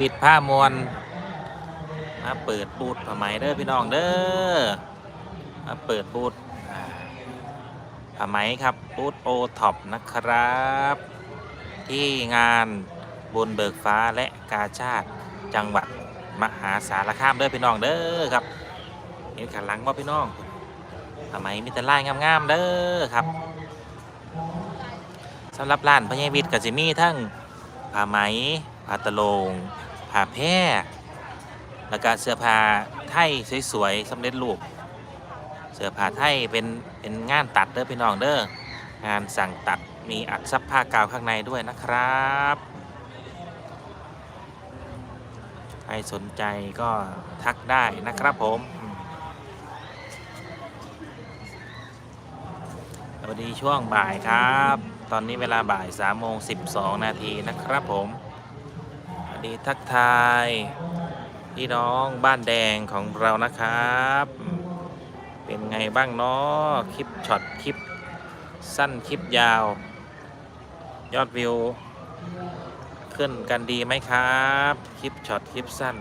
ปิดผ้ามวนมาเปิดบูธผ้าไหมเด้อพี่น้องเด้อมาเปิดบูธอ่าผ้าไหมครับบูธโอท็อปนะครับ ที่งานบุญเบิกฟ้าและกาชาติจังหวัดมหาสารคามเด้อพี่น้องเด้อครับเห็นขันหลังบ่พี่น้องผ้าไหมมีแต่ลายงามๆเด้อครับสำหรับร้านพญาวิทย์ก็จะมีทั้งผ้าไหมผ้าตะโลง ผ้าแพร่แล้วก็เสื้อผ้าไทยสวยๆสำเร็จรูป เสื้อผ้าไทยเป็นเป็นงานตัดเด้อพี่น้องเด้องานสั่งตัดมีอัดซับผ้ากาวข้างในด้วยนะครับใครสนใจก็ทักได้นะครับผมสวัสดีช่วงบ่ายครับ ตอนนี้เวลาบ่าย3โมง12 นาทีนะครับผม ดีทักทาย พี่น้องบ้านแดงของเรานะครับ เป็นไงบ้างเนาะคลิปช็อตคลิปสั้นคลิปยาว ยอดวิว ขึ้นกันดีไหมครับ คลิปช็อตคลิปสั้น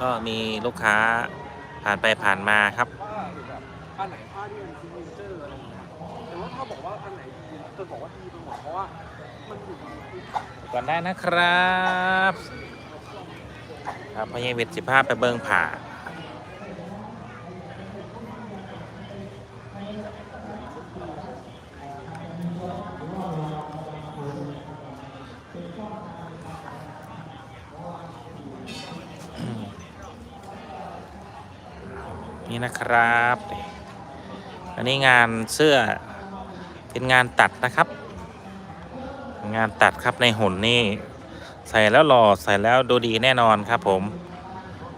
ก็มีลูกค้าผ่านไปผ่านมาครับอันไหนผ้าที่เป็นซิกเนเจอร์อะไรอย่างเงี้ยแต่ว่าถ้าบอกว่าอันไหนดีจะบอกว่าดีไปหมดเพราะว่า ก่อนได้นะครับ ครับพญาเวทสิภาพไปเบิงผ่านี่นะครับ อันนี้งานเสื้อเป็นงานตัดนะครับ งานตัดครับในหุ่นนี่ ใส่แล้วหล่อใส่แล้วดูดีแน่นอนครับผม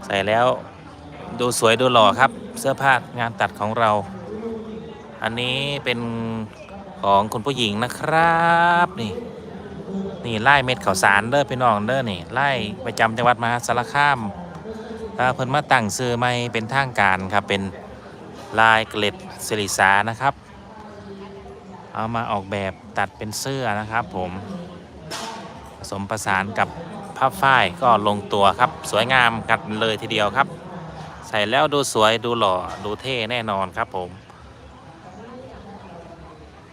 ใส่แล้วดูสวยดูหล่อครับ เสื้อผ้างานตัดของเรา อันนี้เป็นของคุณผู้หญิงนะครับนี่นี่ไล่เม็ดข่าวสารเด้อพี่น้องเด้อนี่ไล่ประจำจังหวัดมหาสารคามถ้าเพิ่นมาตั้งซื้อไม่เป็นทางการครับเป็นลายเกล็ดสิริสานะครับ เอามาออกแบบตัดเป็นเสื้อนะครับผมผสมประสานกับผ้าฝ้ายก็ลงตัวครับ สวยงามกันเลยทีเดียวครับ ใส่แล้วดูสวยดูหล่อดูเท่แน่นอนครับผม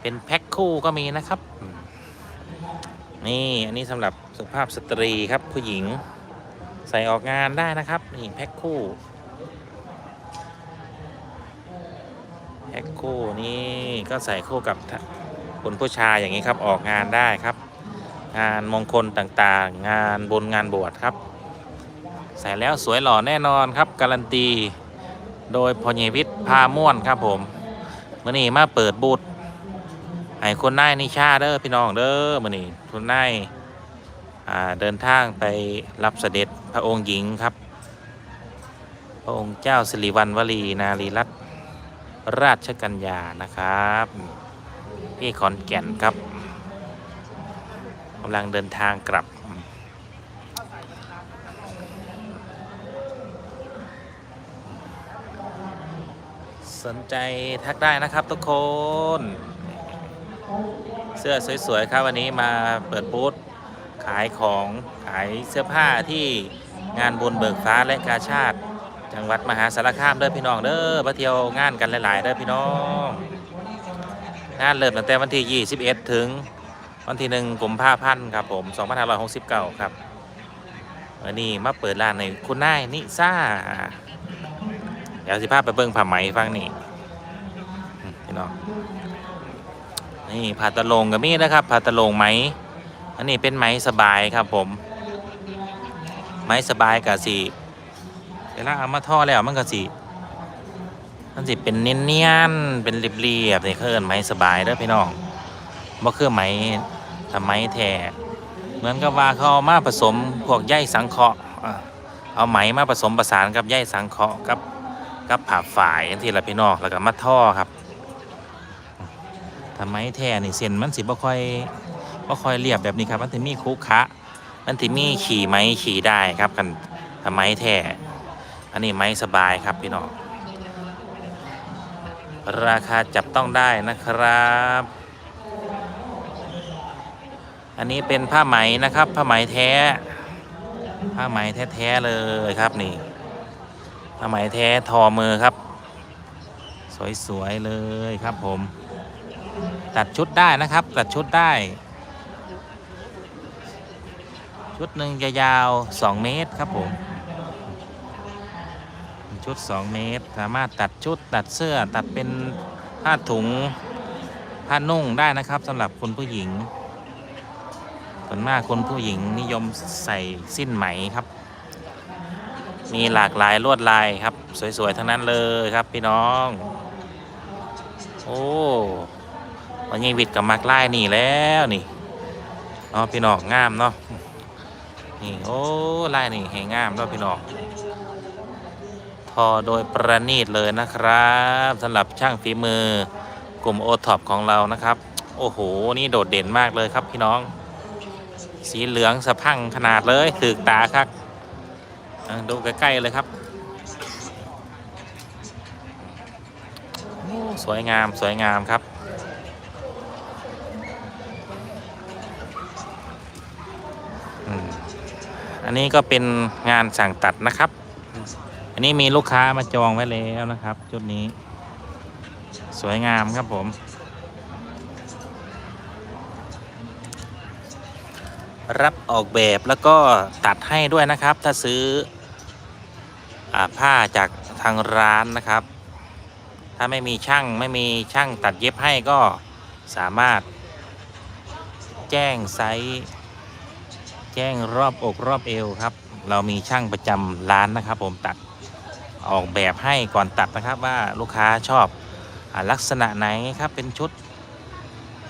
เป็นแพ็คคู่ก็มีนะครับ นี่อันนี้สำหรับสุภาพสตรีครับผู้หญิง ใส่ออกงานได้นะครับ นี่แพ็คคู่ แพ็ คู่นี่ก็ใส่คู่กับคุณผู้ชายอย่างนี้ครับออกงานได้ครับ งานมงคลต่างๆ งานบุญงานบวชครับ ใส่แล้วสวยหล่อแน่นอนครับ การันตี โดยพญวิทย์พาม่วนครับผมมื่อนี้มาเปิดบูธให้คุณนายนิชาเด้อพี่น้องเด้อมื่อนี้คุณนายเดินทางไปรับเสด็จพระองค์หญิงครับ พระองค์เจ้าสิริวัณวลีนารีรัตน ราชกัญญานะครับที่ขอนแก่นครับกำลังเดินทางกลับ สนใจทักได้นะครับทุกคน เสื้อสวย ๆ ครับ วันนี้มาเปิดบูธขายของขายเสื้อผ้าที่งานบุญเบิกฟ้าและกาชาติ จังหวัดมหาสารคามเด้อพี่น้องเด้อมาเที่ยวงานกันหลาย ๆเด้อพี่น้องงานเริ่มตั้งแต่วันที่ 21 ถึงวันที่1กุมภาพันธ์ครับผม2569 ครับวันนี้มาเปิดร้านในคุณนายนิซ่าเดี๋ยวสิพาไปเบิ่งผ้าไหมฟังนี่พี่น้องนี่ผ้าตะลงก็มีนะครับผ้าตะลงไหมอันนี้เป็นไหมสบายครับผม ไหมสบายกับสี ลาเอามาท่อแล้วมันก็สิมันสิเป็นเนียนๆเป็นเรียบๆนี่คือเอิ้นไหมสบายเด้อพี่น้องบ่คือไหมทำไมแท้เหมือนกับว่าเขาเอามาผสมพวกใยสังเคราะห์เอาไหมมาผสมประสานกับใยสังเคราะห์กับกับผ่าฝายที่ละพี่น้องแล้วก็มาท่อครับทำไมแท้นี่เส้นมันสิบ่ค่อยบ่ค่อยเรียบแบบนี้ครับมันสิมีคุขะมันสิมีขี่ไหมขี่ได้ครับกันทำไมแท้ อันนี้ไม้สบายครับพี่น้อง ราคาจับต้องได้นะครับ อันนี้เป็นผ้าไหมนะครับ ผ้าไหมแท้ ผ้าไหมแท้ๆเลยครับนี่ ผ้าไหมแท้ทอมือครับ สวยๆเลยครับผม ตัดชุดได้นะครับ ตัดชุดได้ ชุดหนึ่งจะยาว2เมตรครับผม ชุด 2 เมตร สามารถตัดชุดตัดเสื้อตัดเป็นผ้าถุงผ้านุ่งได้นะครับสำหรับคนผู้หญิงส่วนมากคนผู้หญิงนิยมใส่สิ้นไหมครับ มีหลากหลายลวดลายครับ สวยๆทั้งนั้นเลยครับพี่น้อง โอ้วันนี้วิดกับมักไล่นี่แล้วนี่เนาะพี่น้องงามเนาะนี่โอ้ไล่นี่แหงงามเนาะพี่น้อง ทอโดยประณีตเลยนะครับสำหรับช่างฝีมือกลุ่มโอท็อปของเรานะครับ โอ้โห นี่โดดเด่นมากเลยครับพี่น้อง สีเหลืองสะพังขนาดเลยถือตาครับดูใกล้ๆเลยครับสวยงามสวยงามครับ อันนี้ก็เป็นงานสั่งตัดนะครับ อันนี้มีลูกค้ามาจองไว้แล้วนะครับชุดนี้ สวยงามครับผม รับออกแบบแล้วก็ตัดให้ด้วยนะครับ ถ้าซื้ออผ้าจากทางร้านนะครับ ถ้าไม่มีช่างไม่มีช่างตัดเย็บให้ก็สามารถ แจ้งไซส์แจ้งรอบอกรอบเอวครับ เรามีช่างประจำร้านนะครับผมตัด ออกแบบให้ก่อนตัดนะครับว่าลูกค้าชอบอลักษณะไหนครับเป็นชุด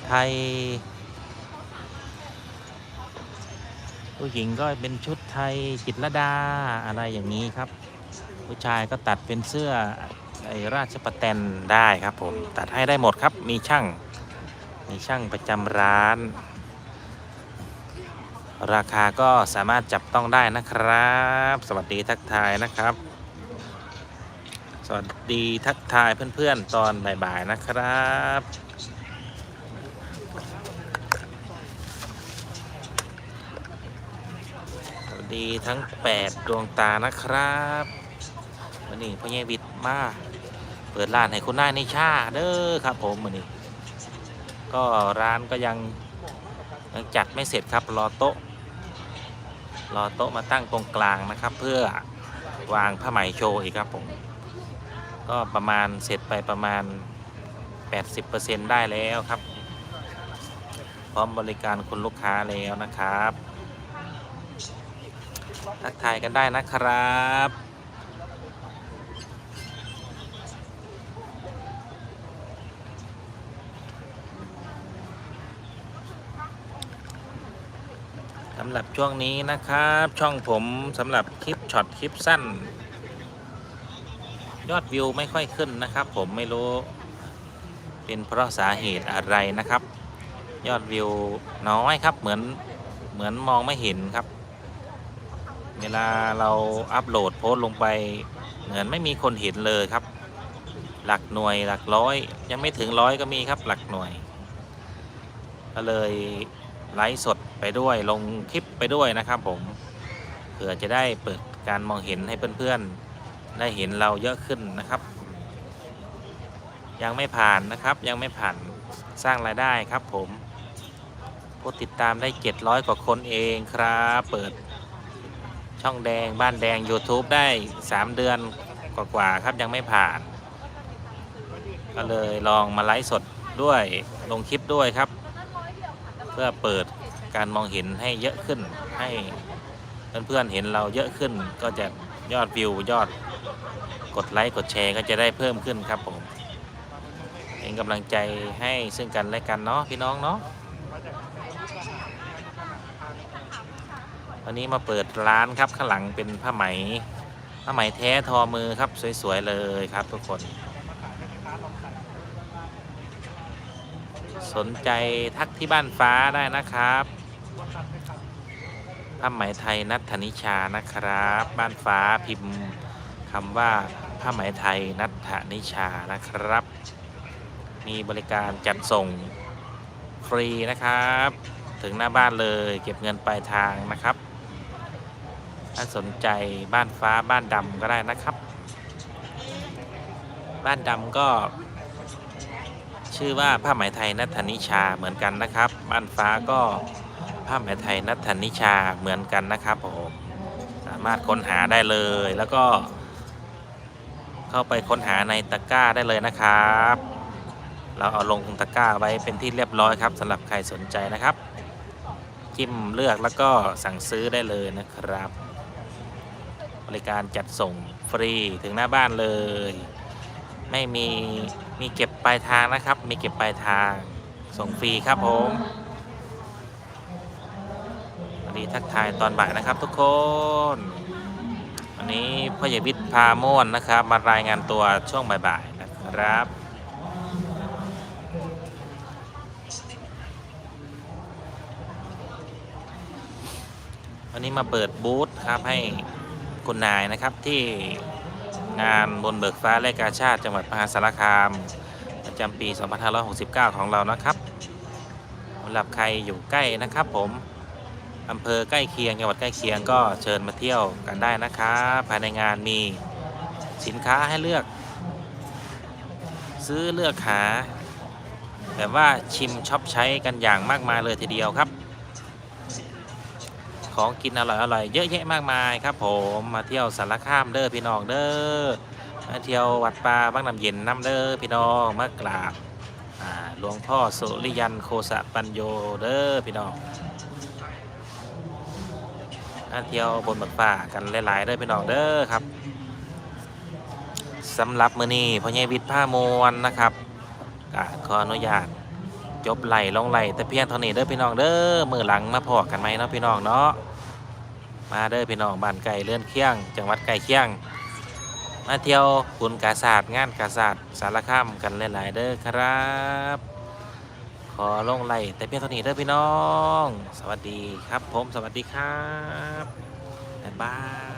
ไทย ผู้หญิงก็เป็นชุดไทยจิตรดาอะไรอย่างนี้ครับ ผู้ชายก็ตัดเป็นเสื้อไอราชประแตนได้ครับผมตัดให้ได้หมดครับมีช่างมีช่างประจำร้าน ราคาก็สามารถจับต้องได้นะครับ สวัสดีทักทายนะครับ สวัสดีทักทายเพื่อนๆ ตอนบ่ายๆนะครับ สวัสดีทั้ง 8 ดวงตานะครับ วันนี้พ่อใหญ่วิทย์มา เปิดร้านให้คุณนายนิชาเด้อครับผมวันนี้ ก็ร้านก็ยังยังจัดไม่เสร็จครับรอโต๊ะ รอโต๊ะมาตั้งตรงกลางนะครับ เพื่อวางผ้าไหมโชว์อีกครับผม ก็ประมาณเสร็จไปประมาณ 80%ได้แล้วครับ พร้อมบริการคุณลูกค้าแล้วนะครับทักทายกันได้นะครับสำหรับช่วงนี้นะครับ ช่องผมสำหรับคลิปช็อตคลิปสั้น ยอดวิวไม่ค่อยขึ้นนะครับ ผมไม่รู้เป็นเพราะสาเหตุอะไรนะครับ ยอดวิวน้อยครับเหมือนเหมือนมองไม่เห็นครับ เวลาเราอัปโหลดโพสต์ลงไป เหมือนไม่มีคนเห็นเลยครับ หลักหน่วยหลักร้อย ยังไม่ถึงร้อยก็มีครับหลักหน่วย ก็เลยไลฟ์สดไปด้วยลงคลิปไปด้วยนะครับ ผมเผื่อจะได้เปิดการมองเห็นให้เพื่อนๆ ได้เห็นเราเยอะขึ้นนะครับ ยังไม่ผ่านนะครับยังไม่ผ่านสร้างรายได้ครับผมผู้ติดตามได้ 700 กว่าคนเองครับ เปิดช่องแดงบ้านแดง YouTube ได้ 3 เดือนกว่าๆครับยังไม่ผ่าน ก็เลยลองมาไลฟ์สดด้วยลงคลิปด้วยครับ เพื่อเปิดการมองเห็นให้เยอะขึ้นให้เพื่อนๆเห็นเราเยอะขึ้นก็จะยอดวิวยอด กดไลค์กดแชร์ก็จะได้เพิ่มขึ้นครับผมเป็นกำลังใจให้ซึ่งกันและกันเนาะพี่น้องเนาะวันนี้มาเปิดร้านครับข้างหลังเป็นผ้าไหมผ้าไหมแท้ทอมือครับสวยๆเลยครับทุกคน สนใจทักที่บ้านฟ้าได้นะครับผ้าไหมไทยนัทธนิชานะครับ บ้านฟ้าพิมพ์ คำว่าผ้าไหมไทยนัทธนิชานะครับ มีบริการจัดส่งฟรีนะครับ ถึงหน้าบ้านเลยเก็บเงินปลายทางนะครับ ถ้าสนใจบ้านฟ้าบ้านดำก็ได้นะครับ บ้านดำก็ ชื่อว่าผ้าไหมไทยนัทธนิชาเหมือนกันนะครับ บ้านฟ้าก็ผ้าไหมไทยนัทธนิชาเหมือนกันนะครับผมสามารถค้นหาได้เลยแล้วก็ เข้าไปค้นหาในตะกร้าได้เลยนะครับ เราเอาลงตะกร้าไว้เป็นที่เรียบร้อยครับสำหรับใครสนใจนะครับ จิ้มเลือกแล้วก็สั่งซื้อได้เลยนะครับ บริการจัดส่งฟรีถึงหน้าบ้านเลย ไม่มีมีเก็บปลายทางนะครับ มีเก็บปลายทางส่งฟรีครับผมดีทักทายตอนบ่ายนะครับทุกคน วันนี้พ่อใหญ่วิทย์พาม่วนนะครับ มารายงานตัวช่วงบ่ายๆนะครับวันนี้มาเปิดบูธครับให้คุณนายนะครับที่งานบนเบิกฟ้าและกาชาติจังหวัดมหาสารคาม ประจำปี 2569 ของเรานะครับสำหรับใครอยู่ใกล้นะครับผม อำเภอใกล้เคียงจังหวัดใกล้เคียงก็เชิญมาเที่ยวกันได้นะครับภายในงานมีสินค้าให้เลือก ซื้อเลือกหาแบบว่าชิมช็อปใช้กันอย่างมากมายเลยทีเดียวครับ ของกินอร่อยอร่อยเยอะแยะมากมายครับ ผมมาเที่ยวสารคามเด้อพี่น้องเด้อมาเที่ยววัดป่าบ้างน้ำเย็นน้ำเด้อพี่น้องมากราบหลวงพ่อสุริยันโคสะปัญโยเด้อพี่น้อง มาเที่ยวบนบักป่ากันหลายๆเด้อพี่น้องเด้อครับสำหรับมือนี้พ่อใหญ่วิทย์ผ้ามวลนะครับก็ขออนุญาตจบไหลลงไหลแต่เพียงเท่านี้เด้อพี่น้องเด้อมือหลังมาพอกันไหมเนาะพี่น้องเนาะมาเด้อพี่น้องบ้านไก่เลื่อนเคียง จังหวัดไก่เคียง มาเที่ยวบุญกาศาสตร์งานกาศาสตร์สารคามกันหลายๆเด้อครับ ขอลงไล่แต่เพียงเท่านี้เด้อพี่น้อง สวัสดีครับผมสวัสดีครับบ๊ายบาย